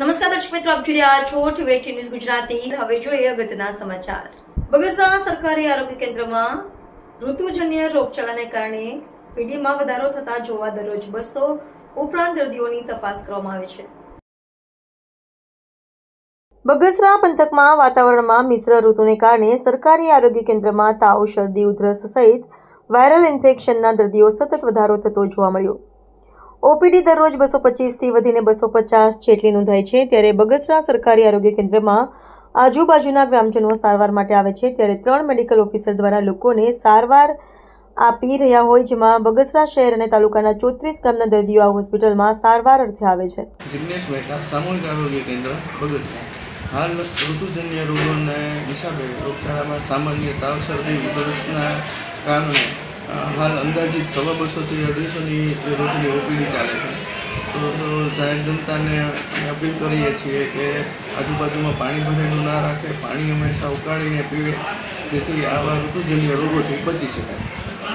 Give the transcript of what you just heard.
નમસ્કાર દર્શક મિત્રો, આપ જોઈ રહ્યા છો ટીવી ન્યૂઝ ગુજરાતી. હવે જોઈએ અગત્યના સમાચાર. બગસરા સરકારી આરોગ્ય કેન્દ્રમાં ઋતુજન્ય રોગચાળાને કારણે પીડીમાં વધારો થતા જોવા દરરોજ બસો ઉપરાંત દર્દીઓની તપાસ કરવામાં આવે છે. બગસરા પંથકમાં વાતાવરણમાં મિશ્ર ઋતુને કારણે સરકારી આરોગ્ય કેન્દ્રમાં તાવ, શરદી, ઉધરસ સહિત વાયરલ ઇન્ફેક્શનના દર્દીઓ સતત વધારો થતો જોવા મળ્યો. ઓપીડી દરરોજ બસો પચીસથી વધીને બસો પચાસ જેટલી નોંધાય છે. ત્યારે બગસરા સરકારી આરોગ્ય કેન્દ્રમાં આજુબાજુના ગ્રામજનો સારવાર માટે આવે છે. ત્યારે ત્રણ મેડિકલ ઓફિસર દ્વારા લોકોને સારવાર આપી રહ્યા હોય, જેમાં બગસરા શહેર અને તાલુકાના ચોત્રીસ ગામના દર્દીઓ આ હોસ્પિટલમાં સારવાર અર્થે આવે છે. જિગ્નેશ મહેતા, સામૂહિક આરોગ્ય કેન્દ્ર, બગસરા. હાલ ઋતુજન્ય રોગોને હિસાબે રોગચાળામાં સામાન્ય તાવ, શરદી, ઉધરસના કારણે હાલ અંદાજિત સવા બસોથી અઢીસોની રોજની ઓપીડી ચાલે છે. તો જાહેર જનતાને અમે અપીલ કરીએ છીએ કે આજુબાજુમાં પાણી ભરેલું ના રાખે, પાણી હંમેશા ઉકાળીને પીવે, જેથી આવા ઋતુજન્ય રોગોથી બચી શકાય.